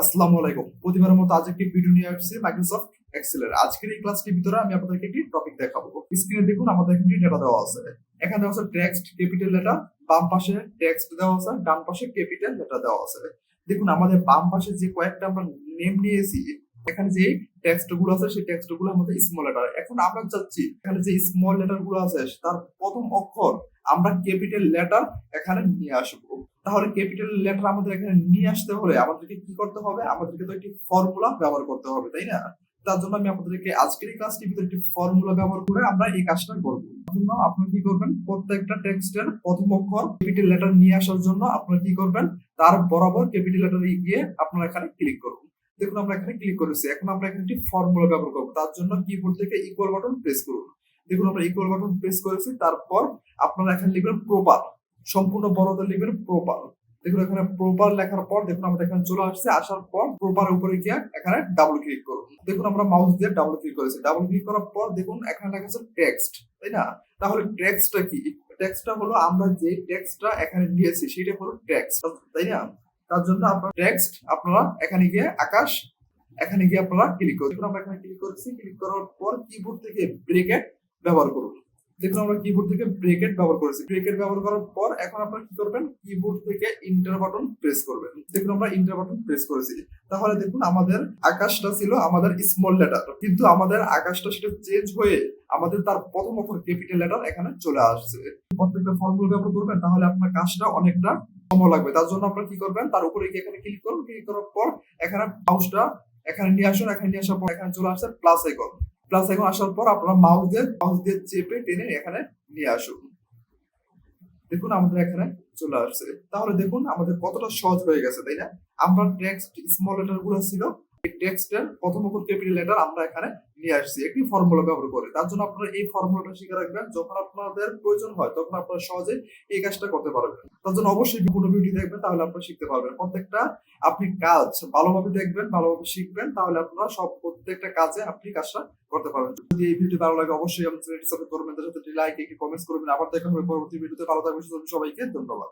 আসসালামু আলাইকুম। প্রতিবারের মতো আজ একটি ভিডিও নিয়ে আসছি মাইক্রোসফট এক্সেলের আজকের এই ক্লাসটির ভিতরে আমি আপনাদেরকে একটি টপিক দেখাবো। স্ক্রিনে দেখুন, আমাদের একটি ডেটা দেওয়া আছে। এখানে দেওয়া আছে টেক্সট ক্যাপিটাল লেটার বাম পাশে টেক্সট দেওয়া আছে, ডান পাশে ক্যাপিটাল লেটার দেওয়া আছে। দেখুন, আমাদের বাম পাশে যে কয়েকটা আমরা নেম নিয়েছি, এখানে যে টেক্সটগুলো আছে, সেই টেক্সটগুলোর মধ্যে স্মল লেটার এখন আমরা চাচ্ছি এখানে যে স্মল লেটারগুলো আছে, তার প্রথম অক্ষর আমরা ক্যাপিটাল লেটার এখানে নিয়ে আসব। তাহলে ক্যাপিটাল লেটার আমাদের এখানে নিয়ে আসতে হলে আমাদেরকে কি করতে হবে? আমাদেরকে তো একটি ফর্মুলা ব্যবহার করতে হবে, তাই না? তার জন্য আমি আপনাদেরকে আজকের এই ক্লাসটির ভিতরে একটি ফর্মুলা ব্যবহার করে আমরা এই কাজটা করব। জন্য আপনারা কি করবেন? প্রত্যেকটা টেক্সটের প্রথম অক্ষর ক্যাপিটাল লেটার নিয়ে আসার জন্য আপনারা কি করবেন? তার বরাবর ক্যাপিটাল লেটার গিয়ে আপনারা এখানে ক্লিক করুন। দেখুন, আমরা এখানে ক্লিক করেছি। এখন আমরা এখানে একটি ফর্মুলা ব্যবহার করব। তার জন্য কিবোর্ড থেকে ইকুয়াল বাটন প্রেস করুন। দেখুন, আমরা ইকুয়াল বাটন প্রেস করেছি। তারপর আপনারা এখানে লিখবেন প্রপার সম্পূর্ণ বড়দের লিখবেন প্রপার দেখুন এখানে প্রপার লেখার পর দেখুন আমাদের এখানে চলে আসছে, আসার পর প্রপার উপরে গিয়ে এখানে ডাবল ক্লিক করুন। দেখুন আমরা মাউস দিয়ে ডাবল ক্লিক করেছি। ডাবল ক্লিক করার পর দেখুন এখানে লেখা আছে টেক্সট তাই না? তাহলে টেক্সটটা কি? টেক্সটটা হলো আমরা যে টেক্সটটা এখানে নিয়েছি সেটা হলো টেক্সট তাই না? তার জন্য আপনার টেক্সট আপনারা এখানে গিয়ে আকাশ, এখানে গিয়ে আপনারা ক্লিক করুন। দেখুন আমরা এখানে ক্লিক করেছি। ক্লিক করার পর কিবোর্ড থেকে ব্রেকেট ব্যবহার করুন। দেখুন আমরা কিবোর্ড থেকে ব্রেকেট ব্যবহার করেছি। ব্রেকেট ব্যবহার করার পর এখন আপনারা কি করবেন? কিবোর্ড থেকে ইন্টার বাটন প্রেস করবেন। দেখুন আমরা ইন্টার বাটন প্রেস করেছি। তাহলে দেখুন আমাদের আকাশটা ছিল আমাদের স্মল লেটার কিন্তু আমাদের আকাশটা সেটা চেঞ্জ হয়ে আমাদের তার প্রথম অক্ষর ক্যাপিটাল লেটার এখানে চলে আসছে। প্রত্যেকটা ফর্মুলা ব্যবহার করবেন, তাহলে আপনার কাজটা অনেকটা সময় লাগবে। তার জন্য আপনারা কি করবেন? তার উপরে গিয়ে এখানে ক্লিক করুন। ক্লিক করার পর এখানে মাউসটা এখানে নিয়ে আসুন। এখানে নিয়ে আসার পর এখানে চলে আসছে প্লাস আইকন প্লাস এখন আসার পর আপনারা মাউস দিয়ে মাউস দিয়ে চেপে টেনে এখানে নিয়ে আসুন। দেখুন আমাদের এখানে চলে আসছে। তাহলে দেখুন আমাদের কতটা সহজ হয়ে গেছে, তাই না? আমরা টেক্সট স্মল লেটারগুলো ছিল, এই টেক্সটের প্রথম অক্ষর ক্যাপিটাল লেটার আমরা এখানে নিয়ে আসছি, একটি ফর্মুলা ব্যবহার করে। তার জন্য আপনারা এই ফর্মুলাটা শিখে রাখবেন, যখন আপনাদের প্রয়োজন হয়, তখন আপনারা সহজে এই কাজটা করতে পারবেন। তার জন্য অবশ্যই পুরো ভিডিও দেখবেন, তাহলে আপনারা শিখতে পারবেন। প্রত্যেকটা আপনি কাজ ভালোভাবে দেখবেন, ভালোভাবে শিখবেন, তাহলে আপনারা সব প্রত্যেকটা কাজে আপনি কাজটা করতে পারবেন। যদি এই ভিডিও ভালো লাগে, অবশ্যই আমাদের সাবস্ক্রাইব করবেন, তার সাথে লাইক কমেন্টস করবেন। আবার দেখা হবে পরবর্তী ভিডিওতে। ভালো থাকবেন। সবাইকে, ধন্যবাদ।